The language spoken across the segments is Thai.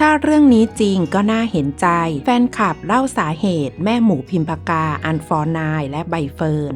ถ้าเรื่องนี้จริงก็น่าเห็นใจ แฟนคลับเล่าสาเหตุแม่หมูพิมพากา อันฟอร์นาย และใบเฟิร์น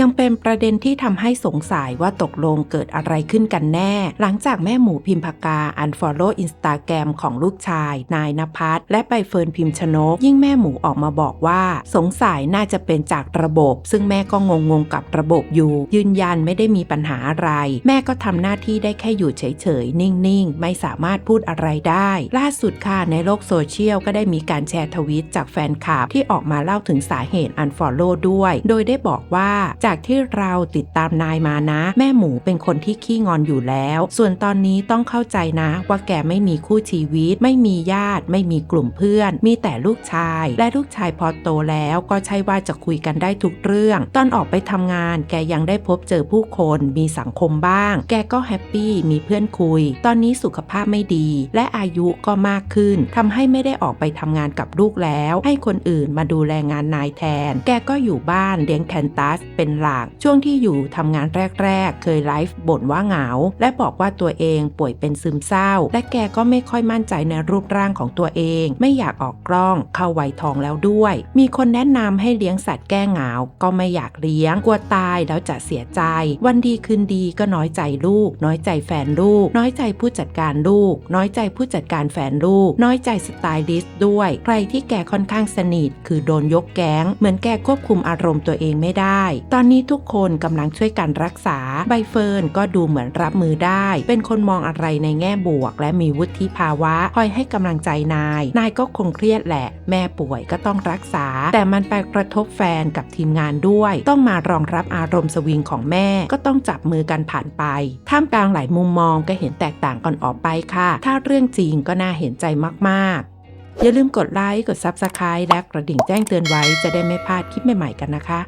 ยังเป็นประเด็นที่ทำให้สงสัยว่าตกลงเกิดอะไรขึ้นกันแน่ หลังจากแม่หมูพิมพากาอันฟอลโล่อินสตาแกรมของลูกชาย นายนภัสและใบเฟิร์นพิมชนก ยิ่งแม่หมูออกมาบอกว่า สงสัยน่าจะเป็นจากระบบ ซึ่งแม่ก็งงงกับระบบอยู่ ยืนยันไม่ได้มีปัญหาอะไร แม่ก็ทำหน้าที่ได้แค่อยู่เฉยๆ นิ่งๆ ไม่สามารถพูดอะไรได้ ล่าสุดค่ะในโลกโซเชียลก็ได้มีการแชร์ทวิตจากแฟนคลับที่ออกมาเล่าถึงสาเหตุอันฟอลโล่ด้วย โดยได้บอกว่าจากที่เราติดตามนายมานะ แม่หมูเป็นคนที่ขี้งอนอยู่แล้ว ส่วนตอนนี้ต้องเข้าใจนะ ว่าแกไม่มีคู่ชีวิต ไม่มีญาติ ไม่มีกลุ่มเพื่อน มีแต่ลูกชาย และลูกชายพอโตแล้วก็ใช่ว่าจะคุยกันได้ทุกเรื่อง ตอนออกไปทำงาน แกยังได้พบเจอผู้คนมีสังคมบ้าง แกก็แฮปปี้มีเพื่อนคุย ตอนนี้สุขภาพไม่ดี และอายุก็มากขึ้นทำให้ไม่ได้ออกไปทำงานกับลูกแล้ว ให้คนอื่นมาดูแลงานนายแทน แกก็อยู่บ้านเลี้ยงแคนตัสเป็นหลัก ช่วงที่อยู่ทำงานแรก ๆ เคยไลฟ์บ่นว่าเหงา และบอกว่าตัวเองป่วยเป็นซึมเศร้า และแกก็ไม่ค่อยมั่นใจในรูปร่างของตัวเอง ไม่อยากออกกล้องเข้าวัยทองแล้วด้วย มีคนแนะนำให้เลี้ยงสัตว์แก้เหงา ก็ไม่อยากเลี้ยง กลัวตายแล้วจะเสียใจ วันดีคืนดีก็น้อยใจลูก น้อยใจแฟนลูก น้อยใจผู้จัดการลูก น้อยใจผู้จัดการแฟนลูก น้อยใจสไตลิสต์ด้วย ใครที่แกค่อนข้างสนิท คือโดนยกแก๊ง เหมือนแกควบคุมอารมณ์ตัวเองไม่ได้ ตอนอนนี้ทุกคนกำลังช่วยกันรักษา ใบเฟิร์นก็ดูเหมือนรับมือได้ เป็นคนมองอะไรในแง่บวก และมีวุฒิภาวะคอยให้กำลังใจนาย นายก็คงเครียดแหละ แม่ป่วยก็ต้องรักษา แต่มันไปกระทบแฟนกับทีมงานด้วย ต้องมารองรับอารมณ์สวิงของแม่ก็ต้องจับมือกันผ่านไป ท่ามกลางหลายมุมมองก็เห็นแตกต่างกันออกไปค่ะ ถ้าเรื่องจริงก็น่าเห็นใจมากๆอย่าลืมกดไลค์ กด Subscribe และกระดิ่งแจ้งเตือนไว้จะได้ไม่พลาดคลิปใหม่ๆกันนะคะ